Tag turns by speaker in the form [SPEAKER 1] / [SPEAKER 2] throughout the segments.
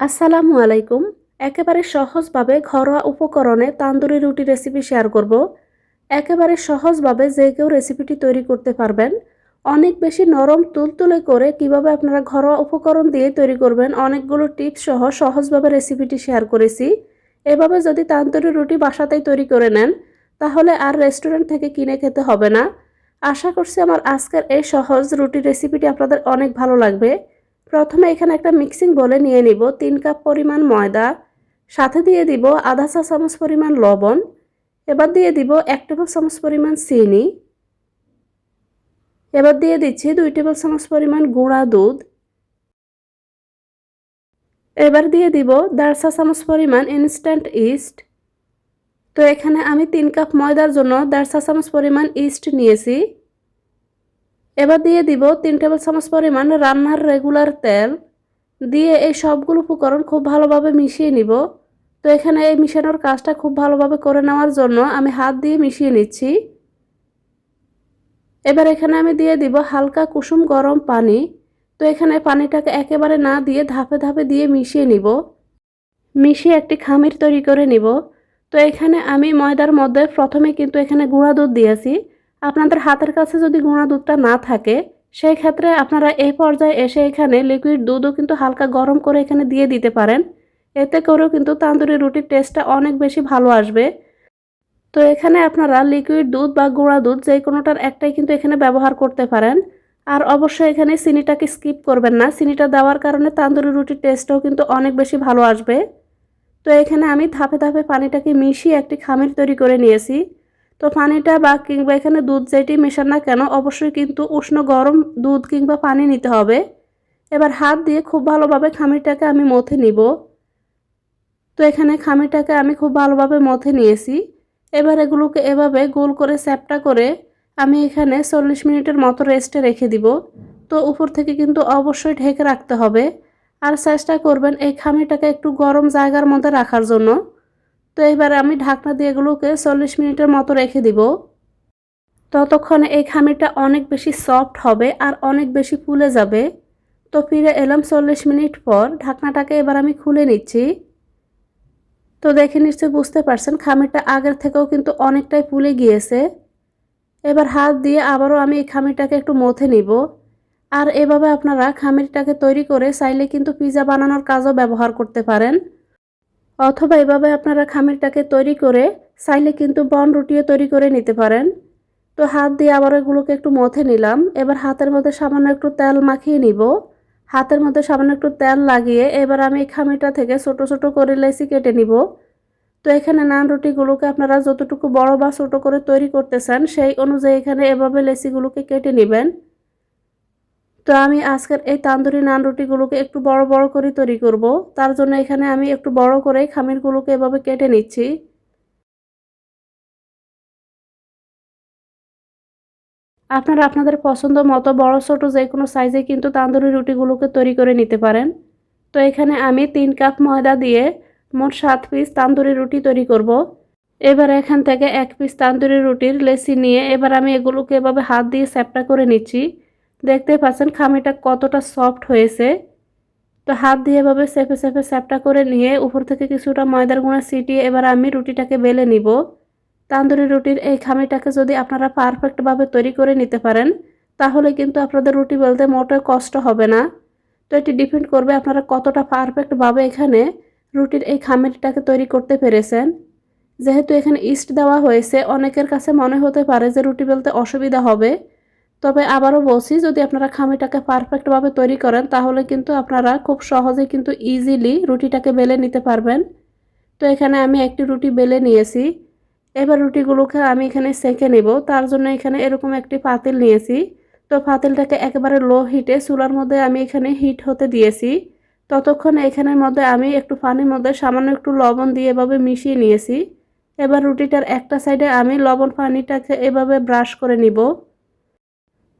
[SPEAKER 1] আসসালামু আলাইকুম। একেবারে সহজভাবে ঘরোয়া উপকরণে তান্দুরি রুটি রেসিপি শেয়ার করব। একেবারে সহজভাবে যে কেউ রেসিপিটি তৈরি করতে পারবেন। অনেক বেশি নরম তুলতুলে করে কীভাবে আপনারা ঘরোয়া উপকরণ দিয়ে তৈরি করবেন অনেকগুলো টিপস সহ সহজভাবে রেসিপিটি শেয়ার করেছি। এভাবে যদি তান্দুরি রুটি বাসাতেই তৈরি করে নেন, তাহলে আর রেস্টুরেন্ট থেকে কিনে খেতে হবে না। আশা করছি আমার আজকের এই সহজ রুটি রেসিপিটি আপনাদের অনেক ভালো লাগবে। প্রথমে এখানে একটা মিক্সিং বলে নিয়ে নিব। তিন কাপ পরিমাণ ময়দা, সাথে দিয়ে দিব আধা চা চামচ পরিমাণ লবণ, এবার দিয়ে দিব এক টেবিল চামচ পরিমাণ চিনি, এবার দিয়ে দিচ্ছি দুই টেবিল চামচ পরিমাণ গুঁড়া দুধ, এবার দিয়ে দিব দেড় চা চামচ পরিমাণ ইনস্ট্যান্ট ইস্ট তো এখানে আমি তিন কাপ ময়দার জন্য দেড় চা চামচ পরিমাণ ইস্ট নিয়েছি। এবার দিয়ে দিব তিন টেবিল চামচ পরিমাণ রান্নার রেগুলার তেল। দিয়ে এই সবগুলো উপকরণ খুব ভালোভাবে মিশিয়ে নিব। তো এখানে এই মিশানোর কাজটা খুব ভালোভাবে করে নেওয়ার জন্য আমি হাত দিয়ে মিশিয়ে নিচ্ছি। এবার এখানে আমি দিয়ে দিব হালকা কুসুম গরম পানি। তো এখানে পানিটাকে একেবারে না দিয়ে ধাপে ধাপে দিয়ে মিশিয়ে নিব। মিশিয়ে একটি খামির তৈরি করে নিব। তো এখানে আমি ময়দার মধ্যে প্রথমে কিন্তু এখানে গুঁড়া দুধ দিয়েছি। আপনাদের হাতের কাছে যদি গুঁড়া দুধটা না থাকে, সেই ক্ষেত্রে আপনারা এই পর্যায়ে এসে এখানে লিকুইড দুধও কিন্তু হালকা গরম করে এখানে দিয়ে দিতে পারেন। এতে করেও কিন্তু তান্দুরি রুটির টেস্টটা অনেক বেশি ভালো আসবে। তো এখানে আপনারা লিকুইড দুধ বা গুঁড়া দুধ যে কোনোটার একটাই কিন্তু এখানে ব্যবহার করতে পারেন। আর অবশ্যই এখানে চিনিটাকে স্কিপ করবেন না। চিনিটা দেওয়ার কারণে তান্দুরি রুটির টেস্টটাও কিন্তু অনেক বেশি ভালো আসবে। তো এখানে আমি ধাপে ধাপে পানিটাকে মিশিয়ে একটি খামির তৈরি করে নিয়েছি। তো পানিটা বা কিংবা এখানে দুধ যেটি মেশান না কেন, অবশ্যই কিন্তু উষ্ণ গরম দুধ কিংবা পানি নিতে হবে। এবার হাত দিয়ে খুব ভালোভাবে খামিরটাকে আমি মথে নিব। তো এখানে খামিরটাকে আমি খুব ভালোভাবে মথে নিয়েছি। এবার এগুলোকে এভাবে গোল করে, স্যাপটা করে আমি এখানে চল্লিশ মিনিটের মতো রেস্টে রেখে দিব। তো উপর থেকে কিন্তু অবশ্যই ঢেকে রাখতে হবে। আর চেষ্টা করবেন এই খামিটাকে একটু গরম জায়গার মধ্যে রাখার জন্য। তো এবার আমি ঢাকনা দিয়ে এগুলোকে চল্লিশ মিনিটের মতো রেখে দিব। ততক্ষণে এই খামিরটা অনেক বেশি সফট হবে আর অনেক বেশি ফুলে যাবে। তো ফিরে এলাম চল্লিশ মিনিট পর, ঢাকনাটাকে এবার আমি খুলে নিচ্ছি। তো দেখে নিশ্চয়ই বুঝতে পারছেন, খামিরটা আগের থেকেও কিন্তু অনেকটাই ফুলে গিয়েছে। এবার হাত দিয়ে আবারও আমি এই খামিরটাকে একটু মথে নিব। আর এভাবে আপনারা খামিরটাকে তৈরি করে চাইলে কিন্তু পিজা বানানোর কাজও ব্যবহার করতে পারেন। অথবা এভাবে আপনারা খামিরটাকে তৈরি করে চাইলে কিন্তু বন রুটিও তৈরি করে নিতে পারেন। তো হাত দিয়ে আবার এগুলোকে একটু মথে নিলাম। এবার হাতের মধ্যে সামান্য একটু তেল মাখিয়ে নিব। হাতের মধ্যে সামান্য একটু তেল লাগিয়ে এবার আমি এই খামিরটা থেকে ছোট ছোট করে লেসি কেটে নিব। তো এখানে নান রুটিগুলোকে আপনারা যতটুকু বড় বা ছোট করে তৈরি করতেছেন, সেই অনুযায়ী এখানে এভাবে লেসিগুলোকে কেটে নেবেন। তো আমি আজকের এই তান্দুরি নান রুটিগুলোকে একটু বড় বড় করে তৈরি করব। তার জন্য এখানে আমি একটু বড় করে খামিরগুলোকে এভাবে কেটে নিচ্ছি। আপনারা আপনাদের পছন্দ মতো বড়, ছোটো যে কোনো সাইজে কিন্তু তান্দুরি রুটিগুলোকে তৈরি করে নিতে পারেন। তো এখানে আমি তিন কাপ ময়দা দিয়ে মোট সাত পিস তান্দুরি রুটি তৈরি করব। এবার এখান থেকে এক পিস তান্দুরি রুটির লেসি নিয়ে এবার আমি এগুলোকে এভাবে হাত দিয়ে স্যাপটা করে নিচ্ছি। দেখতে পাচ্ছেন খামিটা কতটা সফট হয়েছে। তো হাত দিয়ে এভাবে সেফে সেফে স্যাপটা করে নিয়ে উপর থেকে কিছুটা ময়দার গুঁড়া ছিটিয়ে এবার আমি রুটিটাকে বেলে নিব। তান্দুরি রুটির এই খামিটাকে যদি আপনারা পারফেক্টভাবে তৈরি করে নিতে পারেন, তাহলে কিন্তু আপনাদের রুটি বলতে মোটেও কষ্ট হবে না। তো এটি ডিপেন্ড করবে আপনারা কতটা পারফেক্টভাবে এখানে রুটির এই খামিরটাকে তৈরি করতে পেরেছেন। যেহেতু এখানে ইস্ট দেওয়া হয়েছে, অনেকের কাছে মনে হতে পারে যে রুটি বেলতে অসুবিধা হবে। তবে আবারও বলছি, যদি আপনারা খামিটাকে পারফেক্টভাবে তৈরি করেন, তাহলে কিন্তু আপনারা খুব সহজে কিন্তু ইজিলি রুটিটাকে বেলে নিতে পারবেন। তো এখানে আমি একটি রুটি বেলে নিয়েছি। এবার রুটিগুলোকে আমি এখানে সেঁকে নেব। তার জন্য এখানে এরকম একটি পাতিল নিয়েছি। তো পাতিলটাকে একেবারে লো হিটে চুলার মধ্যে আমি এখানে হিট হতে দিয়েছি। ততক্ষণ এখানের মধ্যে আমি একটু পানির মধ্যে সামান্য একটু লবণ দিয়ে এভাবে মিশিয়ে নিয়েছি। এবার রুটিটার একটা সাইডে আমি লবণ পানিটাকে এভাবে ব্রাশ করে নিব।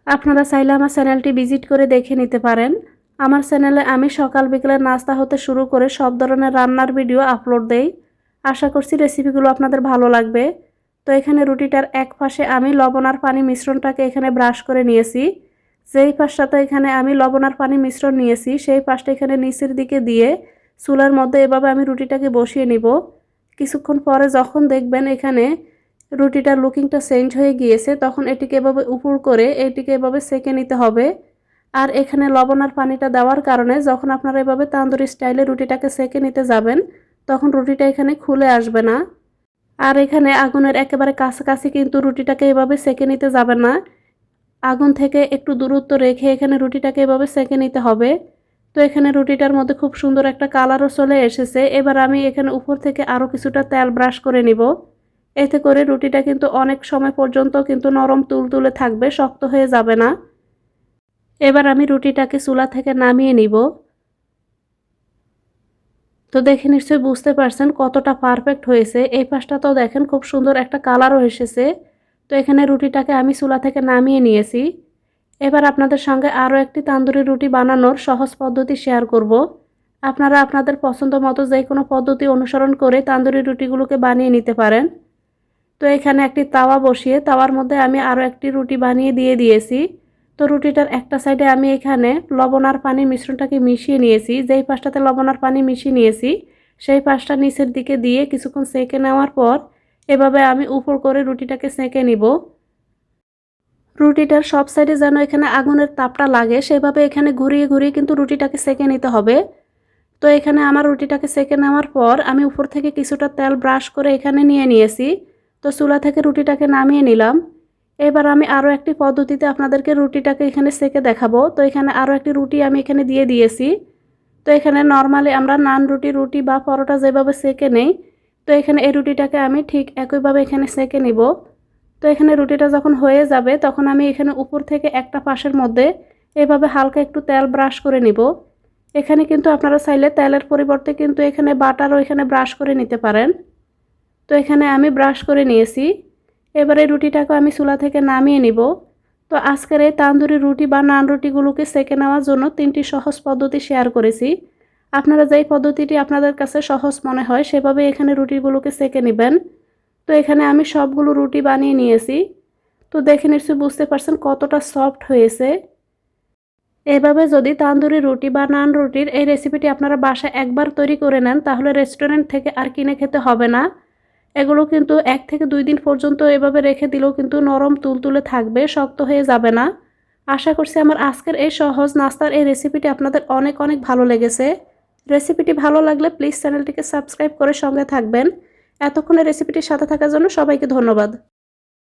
[SPEAKER 1] আপনারা চাইলে আমার চ্যানেলটি ভিজিট করে দেখে নিতে পারেন। আমার চ্যানেলে আমি সকাল বিকেলে নাস্তা হতে শুরু করে সব ধরনের রান্নার ভিডিও আপলোড দেই। আশা করছি রেসিপিগুলো আপনাদের ভালো লাগবে। তো এখানে রুটিটার এক পাশে আমি লবণ আর পানি মিশ্রণটাকে এখানে ব্রাশ করে নিয়েছি। যেই পাশটাতে এখানে আমি লবণ আর পানি মিশ্রণ নিয়েছি, সেই পাশটা এখানে নিচের দিকে দিয়ে চুলার মধ্যে এভাবে আমি রুটিটাকে বসিয়ে নিব। কিছুক্ষণ পরে যখন দেখবেন এখানে রুটিটার লুকিংটা চেঞ্জ হয়ে গিয়েছে, তখন এটিকে এভাবে উপর করে এটিকে এভাবে সেকে নিতে হবে। আর এখানে লবণ আর পানিটা দেওয়ার কারণে যখন আপনারা এভাবে তান্দুরি স্টাইলে রুটিটাকে সেকে নিতে যাবেন, তখন রুটিটা এখানে খুলে আসবে না। আর এখানে আগুনের একেবারে কাছাকাছি কিন্তু রুটিটাকে এভাবে সেকে নিতে যাবেন না। আগুন থেকে একটু দূরত্ব রেখে এখানে রুটিটাকে এভাবে সেকে নিতে হবে। তো এখানে রুটিটার মধ্যে খুব সুন্দর একটা কালারও চলে এসেছে। এবার আমি এখানে উপর থেকে আরও কিছুটা তেল ব্রাশ করে নিব। এতে করে রুটিটা কিন্তু অনেক সময় পর্যন্ত কিন্তু নরম তুলতুলে থাকবে, শক্ত হয়ে যাবে না। এবার আমি রুটিটাকে চুলা থেকে নামিয়ে নিব। তো দেখে নিশ্চয়ই বুঝতে পারছেন কতটা পারফেক্ট হয়েছে। এই পাশটা তো দেখেন খুব সুন্দর একটা কালারও এসেছে। তো এখানে রুটিটাকে আমি চুলা থেকে নামিয়ে নিয়েছি। এবার আপনাদের সঙ্গে আরও একটি তান্দুরি রুটি বানানোর সহজ পদ্ধতি শেয়ার করব। আপনারা আপনাদের পছন্দ মতো যে কোনো পদ্ধতি অনুসরণ করে তান্দুরি রুটিগুলোকে বানিয়ে নিতে পারেন। তো এখানে একটি তাওয়া বসিয়ে তাওয়ার মধ্যে আমি আরও একটি রুটি বানিয়ে দিয়ে দিয়েছি। তো রুটিটার একটা সাইডে আমি এখানে লবণ আর পানির মিশ্রণটাকে মিশিয়ে নিয়েছি। যেই পাশটাতে লবণ আর পানি মিশিয়ে নিয়েছি, সেই পাশটা নিচের দিকে দিয়ে কিছুক্ষণ সেঁকে নেওয়ার পর এভাবে আমি উপর করে রুটিটাকে সেঁকে নিব। রুটিটার সব সাইডে যেন এখানে আগুনের তাপটা লাগে, সেভাবে এখানে ঘুরিয়ে ঘুরিয়ে কিন্তু রুটিটাকে সেঁকে নিতে হবে। তো এখানে আমার রুটিটাকে সেঁকে নেওয়ার পর আমি উপর থেকে কিছুটা তেল ব্রাশ করে এখানে নিয়ে নিয়েছি। তো চুলা থেকে রুটিটাকে নামিয়ে নিলাম। এবার আমি আরও একটি পদ্ধতিতে আপনাদেরকে রুটিটাকে এখানে সেকে দেখাবো। তো এখানে আরও একটি রুটি আমি এখানে দিয়ে দিয়েছি। তো এখানে নর্মালি আমরা নান রুটি রুটি বা পরোটা যেভাবে সেকে নেই, তো এখানে এই রুটিটাকে আমি ঠিক একইভাবে এখানে সেকে নিব। তো এখানে রুটিটা যখন হয়ে যাবে, তখন আমি এখানে উপর থেকে একটা পাশের মধ্যে এভাবে হালকা একটু তেল ব্রাশ করে নিব। এখানে কিন্তু আপনারা চাইলে তেলের পরিবর্তে কিন্তু এখানে বাটারও এখানে ব্রাশ করে নিতে পারেন। তো এখানে আমি ব্রাশ করে নিয়েছি। এবারে রুটিটাকে আমি চুলা থেকে নামিয়ে নিব। তো আজকের এই তান্দুরি রুটি বা নান রুটিগুলোকে সেকে নেওয়ার জন্য তিনটি সহজ পদ্ধতি শেয়ার করেছি। আপনারা যেই পদ্ধতিটি আপনাদের কাছে সহজ মনে হয়, সেভাবে এখানে রুটিগুলোকে সেকে নেবেন। তো এখানে আমি সবগুলো রুটি বানিয়ে নিয়েছি। তো দেখে নিশ্চয়ই বুঝতে পারছেন কতটা সফট হয়েছে। এভাবে যদি তান্দুরি রুটি বা নান রুটির এই রেসিপিটি আপনারা বাসায় একবার তৈরি করে নেন, তাহলে রেস্টুরেন্ট থেকে আর কিনে খেতে হবে না। এগুলো কিন্তু এক থেকে দুই দিন পর্যন্ত এভাবে রেখে দিলেও কিন্তু নরম তুলতুলে থাকবে, শক্ত হয়ে যাবে না। আশা করছি আমার আজকের এই সহজ নাস্তার এই রেসিপিটি আপনাদের অনেক অনেক ভালো লেগেছে। রেসিপিটি ভালো লাগলে প্লিজ চ্যানেলটিকে সাবস্ক্রাইব করে সঙ্গে থাকবেন। এতক্ষণে রেসিপিটির সাথে থাকার জন্য সবাইকে ধন্যবাদ।